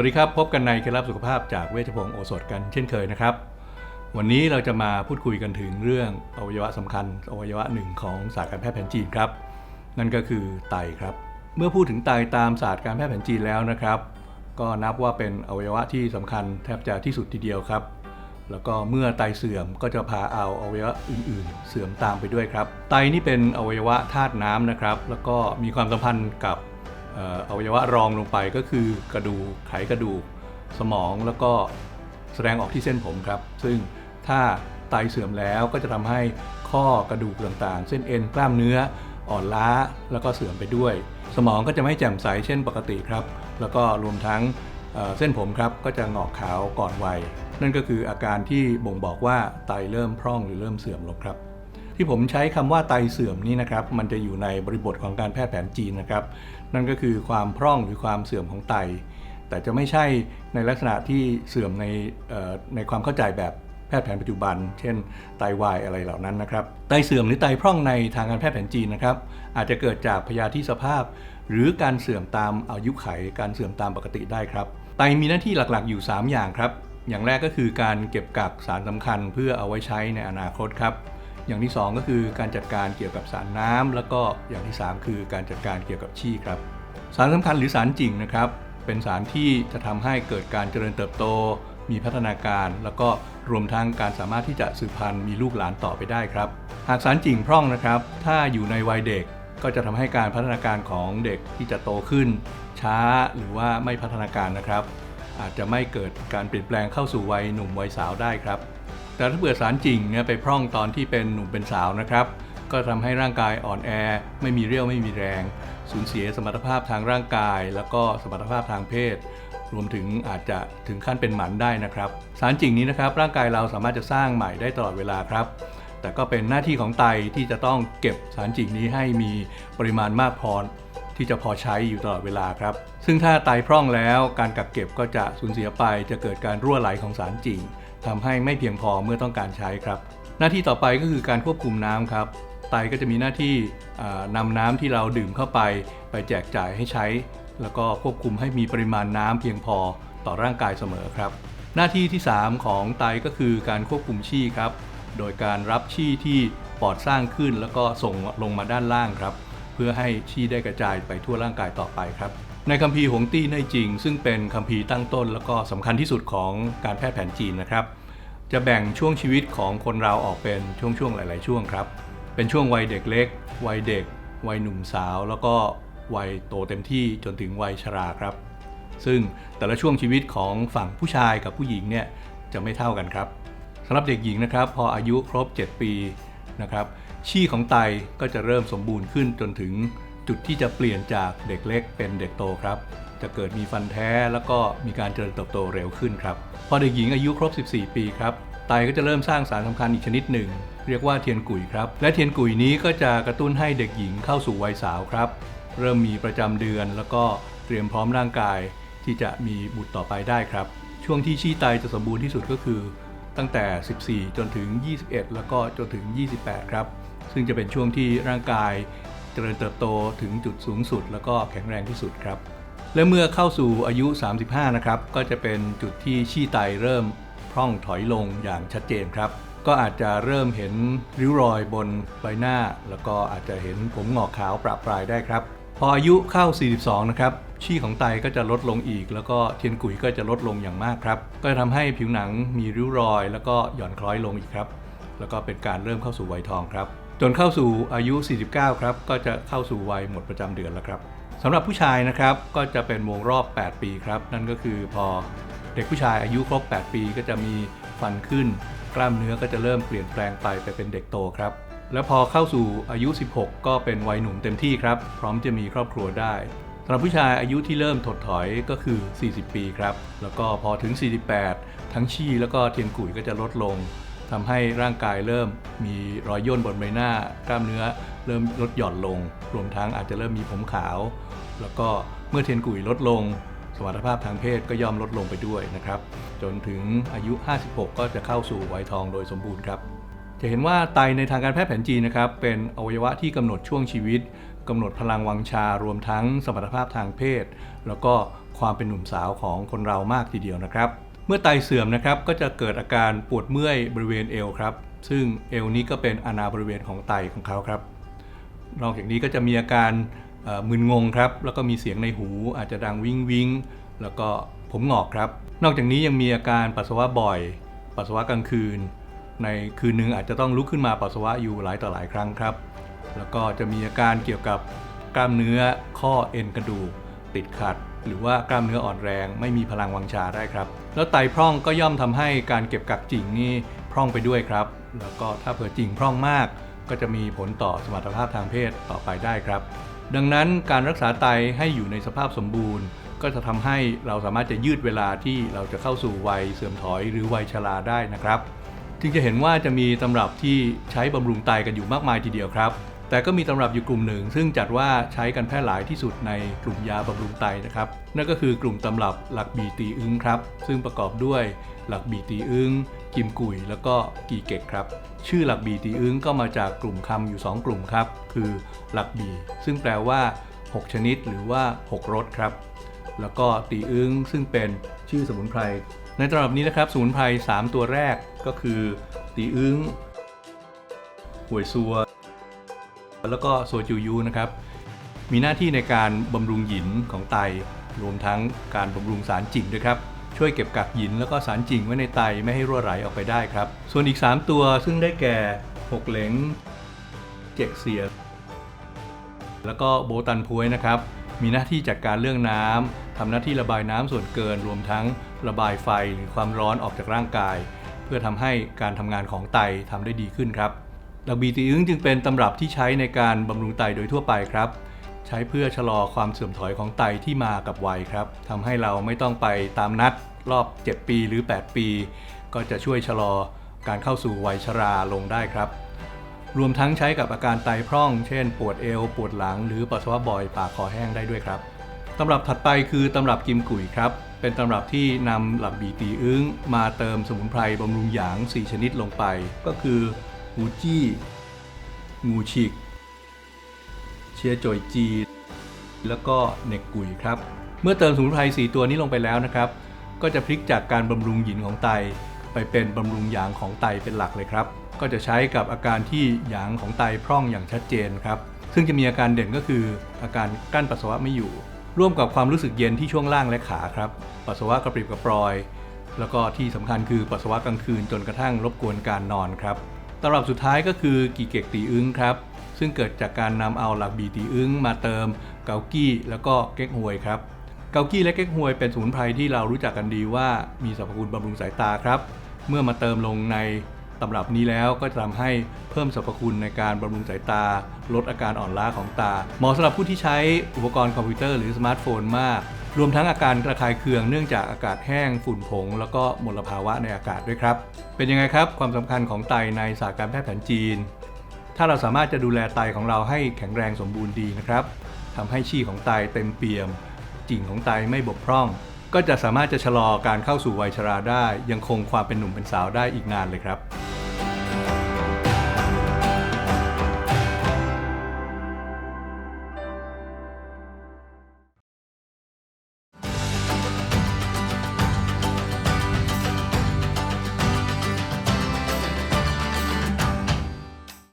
วัสดีครับ พบกันในเคล็ดลับสุขภาพจากเวชพงศ์โอสถกันเช่นเคยนะครับ วันนี้เราจะมาพูดคุยกันถึงเรื่องอวัยวะสำคัญ อวัยวะหนึ่งของศาสตร์การแพทย์แผนจีนครับ นั่นก็คือไตครับ เมื่อพูดถึงไตตามศาสตร์การแพทย์แผนจีนแล้วนะครับ ก็นับว่าเป็นอวัยวะที่สำคัญแทบจะที่สุดทีเดียวครับ แล้วก็เมื่อไตเสื่อมก็จะพาเอาอวัยวะอื่น ๆ เสื่อมตามไปด้วยครับ ไตนี่เป็นอวัยวะธาตุน้ำนะครับ แล้วก็มีความสัมพันธ์กับ อวัยวะรองลงไปก็คือกระดูกไขกระดูกสมองแล้วก็แสดงออกที่เส้นผมครับ ซึ่งถ้าไตเสื่อมแล้วก็จะทำให้ข้อกระดูกต่างๆ เส้นเอ็นกล้ามเนื้ออ่อนล้าแล้วก็เสื่อมไปด้วย สมองก็จะไม่แจ่มใสเช่นปกติครับ แล้วก็รวมทั้งเเส้นผมครับก็จะงอกขาวก่อนวัย นั่นก็คืออาการที่บ่งบอกว่าไตเริ่มพร่องหรือเริ่มเสื่อมลงครับ ที่ผมใช้คำว่าไตเสื่อมนี่นะครับ มันจะอยู่ในบริบทของการแพทย์แผนจีนนะครับ นั่นก็คือความพร่องหรือความเสื่อมของไต แต่จะไม่ใช่ในลักษณะที่เสื่อมในในความเข้าใจแบบแพทย์แผนปัจจุบัน เช่น ไตวายอะไรเหล่านั้นนะครับ ไตเสื่อมหรือไตพร่องในทางการแพทย์แผนจีนนะครับ อาจจะเกิดจากพยาธิสภาพ หรือการเสื่อมตามอายุไข การเสื่อมตามปกติได้ครับ ไตมีหน้าที่หลักๆอยู่ 3 อย่างครับ อย่างแรกก็คือการเก็บกักสารสำคัญเพื่อเอาไว้ใช้ในอนาคตครับ อย่างที่ 2 ก็คือการจัดการเกี่ยวกับสารน้ำแล้วก็อย่างที่ 3 คือการจัดการเกี่ยวกับชี้ครับ สารสำคัญหรือสารจริงนะครับ เป็นสารที่จะทำให้เกิดการเจริญเติบโต มีพัฒนาการ แล้วก็รวมทั้งการสามารถที่จะสืบพันธุ์มีลูกหลานต่อไปได้ครับ หากสารจริงพร่องนะครับ ถ้าอยู่ในวัยเด็กก็จะทำให้การพัฒนาการของเด็กที่จะโตขึ้น ช้าหรือว่าไม่พัฒนาการนะครับ อาจจะไม่เกิดการเปลี่ยนแปลงเข้าสู่วัยหนุ่มวัยสาวได้ครับ แต่ถ้าเผื่อสารจริงเนี่ยไปพร่องตอนที่เป็นหนุ่มเป็นสาวนะครับ ก็ทำให้ร่างกายอ่อนแอ ไม่มีเรี่ยวไม่มีแรง สูญเสียสมรรถภาพทางร่างกาย แล้วก็สมรรถภาพทางเพศ รวมถึงอาจจะถึงขั้นเป็นหมันได้นะครับ สารจริงนี้นะครับร่างกายเราสามารถจะสร้างใหม่ได้ตลอดเวลาครับแต่ก็เป็นหน้าที่ของไตที่จะต้องเก็บสารจริงนี้ให้มีปริมาณมากพอที่จะพอใช้อยู่ตลอดเวลาครับ ซึ่งถ้าไตพร่องแล้วการกักเก็บก็จะสูญเสียไปจะเกิดการรั่วไหลของสารจริง ทำให้ไม่เพียงพอเมื่อต้องการใช้ครับ หน้าที่ต่อไปก็คือการควบคุมน้ำครับไตก็จะมีหน้าที่อ่านำน้ำที่เราดื่มเข้าไป ไปแจกจ่ายให้ใช้ แล้วก็ควบคุมให้มีปริมาณน้ำเพียงพอต่อร่างกายเสมอครับ หน้าที่ที่ 3 ของไตก็คือการควบคุมชี่ครับ โดยการรับชี่ที่ปอดสร้างขึ้นแล้วก็ส่งลงมาด้านล่างครับ พื่อให้ชี่ได้กระจายไปทั่วร่างกายต่อไปครับ ในคัมภีร์หงตี้ในจริง ซึ่งเป็นคัมภีร์ตั้งต้น แล้วก็สำคัญที่สุดของการแพทย์แผนจีนนะครับ จะแบ่งช่วงชีวิตของคนเราออกเป็นช่วงๆหลาย ๆ ช่วงครับ เป็นช่วงวัยเด็กเล็ก วัยเด็ก วัยหนุ่มสาว แล้วก็วัยโตเต็มที่จนถึงวัยชราครับ ซึ่งแต่ละช่วงชีวิตของฝั่งผู้ชายกับผู้หญิงเนี่ยจะไม่เท่ากันครับสำหรับเด็กหญิงนะครับ พออายุครบ 7 ปีนะครับ ชี่ของไตก็จะเริ่มสมบูรณ์ขึ้นจนถึงจุดที่จะเปลี่ยนจากเด็กเล็กเป็นเด็กโตครับ จะเกิดมีฟันแท้แล้วก็มีการเจริญเติบโตเร็วขึ้นครับ พอเด็กหญิงอายุครบ 14 ปีครับ ไตก็จะเริ่มสร้างสารสำคัญอีกชนิดหนึ่ง เรียกว่าเทียนกุยครับ และเทียนกุยนี้ก็จะกระตุ้นให้เด็กหญิงเข้าสู่วัยสาวครับ เริ่มมีประจำเดือน แล้วก็เตรียมพร้อมร่างกาย ที่จะมีบุตรต่อไปได้ครับ ช่วงที่ชี้ไตจะสมบูรณ์ที่สุดก็คือ ตั้งแต่ 14 จนถึง 21 แล้วก็จนถึง 28 ครับ ซึ่งจะเป็นช่วงที่ร่างกายเจริญเติบโตถึงจุดสูงสุด แล้วก็แข็งแรงที่สุดครับ และเมื่อเข้าสู่อายุ 35 นะครับ ก็จะเป็นจุดที่ชี้ไตเริ่มพร่องถอยลงอย่างชัดเจนครับ ก็อาจจะเริ่มเห็นริ้วรอยบนใบหน้า แล้วก็อาจจะเห็นผมหงอกขาวประปรายได้ครับ พออายุเข้า 42 นะครับชี่ของไตก็จะลดลงอีก แล้วก็เทียนกุยก็จะลดลงอย่างมากครับ ก็จะทำให้ผิวหนังมีริ้วรอย แล้วก็หย่อนคล้อยลงอีกครับ แล้วก็เป็นการเริ่มเข้าสู่วัยทองครับ จนเข้าสู่อายุ 49 ครับ ก็จะเข้าสู่วัยหมดประจำเดือนแล้วครับสำหรับผู้ชายนะครับก็จะเป็นวงรอบ 8 ปีครับ นั่นก็คือพอเด็กผู้ชายอายุครบ 8 ปีก็จะมีฟันขึ้น กล้ามเนื้อก็จะเริ่มเปลี่ยนแปลงไปไปเป็นเด็กโตครับ แล้วพอเข้าสู่อายุ 16 ก็เป็นวัยหนุ่มเต็มที่ครับ พร้อมจะมีครอบครัวได้สำหรับผู้ชายอายุที่เริ่มถดถอยก็คือ 40 ปีครับ แล้วก็พอถึง 48 ทั้งชี่แล้วก็เทียนกุ๋ยก็จะลดลง ทำให้ร่างกายเริ่มมีรอยย่นบนใบหน้ากล้ามเนื้อ เริ่มลดหย่อนลง รวมทั้งอาจจะเริ่มมีผมขาว แล้วก็เมื่อเทนกุยลดลง สมรรถภาพทางเพศก็ย่อมลดลงไปด้วยนะครับ จนถึงอายุ 56 ก็จะเข้าสู่วัยทองโดยสมบูรณ์ครับจะเห็นว่าไตในทางการแพทย์แผนจีนนะครับเป็นอวัยวะที่กำหนดช่วงชีวิตกำหนดพลังวังชารวมทั้งสมรรถภาพทางเพศ แล้วก็ความเป็นหนุ่มสาวของคนเรามากทีเดียวนะครับ เมื่อไตเสื่อมนะครับก็จะเกิดอาการปวดเมื่อยบริเวณเอวครับ ซึ่งเอวนี้ก็เป็นอาณาบริเวณของไตของเขาครับ นอกจากนี้ก็จะมีอาการมึนงงครับ แล้วก็มีเสียงในหูอาจจะดังวิงวิงแล้วก็ผมหงอกครับ นอกจากนี้ยังมีอาการปัสสาวะบ่อย ปัสสาวะกลางคืน ในคืนหนึ่งอาจจะต้องลุกขึ้นมาปัสสาวะอยู่หลายต่อหลายครั้งครับ แล้วก็จะมีอาการเกี่ยวกับกล้ามเนื้อข้อเอ็นกระดูกติดขัด หรือว่ากล้ามเนื้ออ่อนแรง ไม่มีพลังวังชาได้ครับ แล้วไตพร่องก็ย่อมทำให้การเก็บกักจิ่งนี่พร่องไปด้วยครับ แล้วก็ถ้าเผื่อจิ่งพร่องมาก ก็จะมีผลต่อสมรรถภาพทางเพศต่อไปได้ครับ ดังนั้นการรักษาไตให้อยู่ในสภาพสมบูรณ์ ก็จะทำให้เราสามารถจะยืดเวลาที่เราจะเข้าสู่วัยเสื่อมถอยหรือวัยชราได้นะครับ จึงจะเห็นว่าจะมีตำรับที่ใช้บำรุงไตกันอยู่มากมายทีเดียวครับ แต่ก็มีตำรับอยู่กลุ่มหนึ่ง ซึ่งจัดว่าใช้กันแพร่หลายที่สุดในกลุ่มยาบำรุงไตนะครับ นั่นก็คือกลุ่มตำรับหลักบีตีอึ้งครับ ซึ่งประกอบด้วยหลักบีตีอึ้งกิมกุย แล้วก็กีเก็กครับ ชื่อหลักบีตีอึ้งก็มาจากกลุ่มคำอยู่ 2 กลุ่มครับ คือหลักบีซึ่งแปลว่า 6 ชนิดหรือว่า 6รสครับ แล้วก็ตีอึ้งซึ่งเป็นชื่อสมุนไพร ในตำรับนี้นะครับสมุนไพร3 ตัวแรกก็คือ ตีอึ้งหวยซัว แล้วก็โซจูยูนะครับ มีหน้าที่ในการบำรุงหยินของไต รวมทั้งการบำรุงสารจิ่งด้วยครับช่วยเก็บกักหยินแล้วก็สารจิ่งไว้ในไตไม่ให้รั่วไหลออกไปได้ครับ ส่วนอีก 3 ตัวซึ่งได้แก่หกเหลงเจกเสีย แล้วก็โบตันพวยนะครับ มีหน้าที่จัดการเรื่องน้ำทำหน้าที่ระบายน้ำส่วนเกิน รวมทั้งระบายไฟหรือความร้อนออกจากร่างกาย เพื่อทำให้การทำงานของไตทำได้ดีขึ้นครับ หลักบีตีอึ้งจึงเป็นตำรับที่ใช้ในการบำรุงไตโดยทั่วไปครับ ใช้เพื่อชะลอความเสื่อมถอยของไตที่มากับวัยครับทำให้เราไม่ต้องไปตามนัดรอบ 7 ปีหรือ 8 ปี ก็จะช่วยชะลอการเข้าสู่วัยชราลงได้ครับ รวมทั้งใช้กับอาการไตพร่อง เช่น ปวดเอว ปวดหลัง หรือปัสสาวะบ่อยปากคอแห้งได้ด้วยครับตำรับถัดไปคือตำรับกิมกุยครับเป็นตำรับที่นำหลักบีตีอึ้งมาเติมสมุนไพรบำรุงหยาง 4 ชนิดลงไป ก็คือ หูจี้ งูฉีก เชียร์จอยจี แล้วก็เนกกุยครับ เมื่อเติมสมุนไพร4ตัวนี้ลงไปแล้วนะครับ ก็จะพลิกจากการบำรุงหยินของไต ไปเป็นบำรุงหยางของไตเป็นหลักเลยครับ ก็จะใช้กับอาการที่หยางของไตพร่องอย่างชัดเจนครับ ซึ่งจะมีอาการเด่นก็คืออาการกั้นปัสสาวะไม่อยู่ ร่วมกับความรู้สึกเย็นที่ช่วงล่างและขาครับ ปัสสาวะกระปริบกระปรอยแล้วก็ที่สำคัญคือปัสสาวะกลางคืนจนกระทั่งรบกวนการนอนครับ ตำรับสุดท้ายก็คือกีเกกตีอึ้งครับ ซึ่งเกิดจากการนำเอาหลักบีตีอึ้งมาเติมเกากี้แล้วก็เก๊กฮวยครับ เกากี้และเก๊กฮวยเป็นสมุนไพรที่เรารู้จักกันดีว่ามีสรรพคุณบำรุงสายตาครับ เมื่อมาเติมลงในตำรับนี้แล้วก็จะทำให้เพิ่มสรรพคุณในการบำรุงสายตา ลดอาการอ่อนล้าของตา เหมาะสำหรับผู้ที่ใช้อุปกรณ์คอมพิวเตอร์หรือสมาร์ทโฟนมาก รวมทั้งอาการระคายเคืองเนื่องจากอากาศแห้งฝุ่นผง แล้วก็มลภาวะในอากาศด้วยครับ เป็นยังไงครับความสำคัญของไตในศาสตร์การแพทย์แผนจีน ถ้าเราสามารถจะดูแลไตของเราให้แข็งแรงสมบูรณ์ดีนะครับทำให้ชี่ของไตเต็มเปี่ยมจิ่งของไตไม่บกพร่อง ก็จะสามารถจะชะลอการเข้าสู่วัยชราได้ ยังคงความเป็นหนุ่มเป็นสาวได้อีกนานเลยครับ